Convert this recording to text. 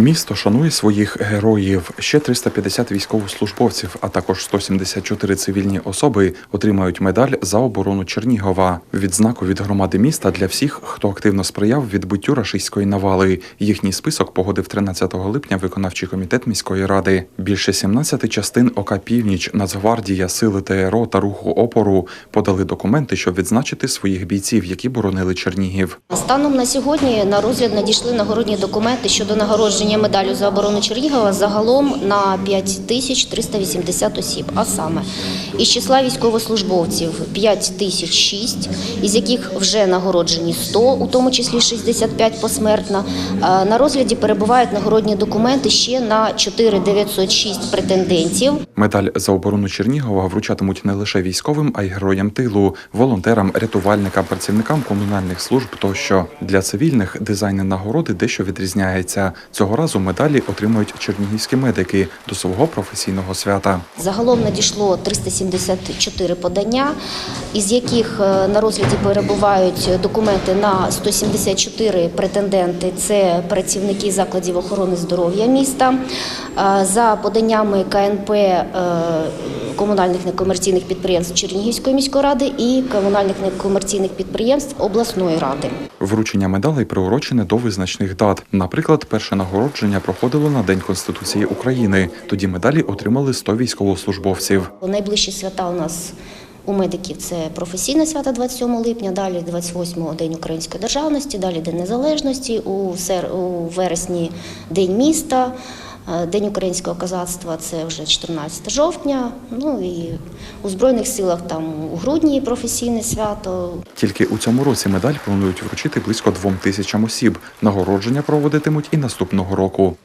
Місто шанує своїх героїв. Ще 350 військовослужбовців, а також 174 цивільні особи отримають медаль за оборону Чернігова. Відзнаку від громади міста для всіх, хто активно сприяв відбиттю рашистської навали. Їхній список погодив 13 липня виконавчий комітет міської ради. Більше 17 частин ОК Північ, Нацгвардія, Сили ТРО та руху опору подали документи, щоб відзначити своїх бійців, які боронили Чернігів. Станом на сьогодні на розгляд надійшли нагородні документи щодо нагородження медаллю за оборону Чернігова загалом на 5380 осіб. А саме із числа військовослужбовців 5006, із яких вже нагороджені 100, у тому числі 65 посмертно. А На розгляді перебувають нагородні документи ще на 4906 претендентів. Медаль за оборону Чернігова вручатимуть не лише військовим, а й героям тилу, волонтерам, рятувальникам, працівникам комунальних служб тощо. Для цивільних дизайн нагороди дещо відрізняється. Цього разу медалі отримують чернігівські медики до свого професійного свята. Загалом надійшло 374 подання, із яких е, на розгляді перебувають документи на 174 претенденти. Це працівники закладів охорони здоров'я міста. Е, За поданнями КНП е, комунальних некомерційних підприємств Чернігівської міської ради і комунальних некомерційних підприємств обласної ради. Вручення медалей приурочене до визначних дат. Наприклад, перше нагородження проходило на День Конституції України. Тоді медалі отримали 100 військовослужбовців. Найближчі свята у нас у медиків це професійне свято 27 липня, далі 28-го День Української державності, далі День Незалежності, у, вересні День міста. Е, День українського козацтва це вже 14 жовтня. Ну і у Збройних силах там у грудні професійне свято. Тільки у цьому році медаль планують вручити близько двом тисячам осіб. Нагородження проводитимуть і наступного року.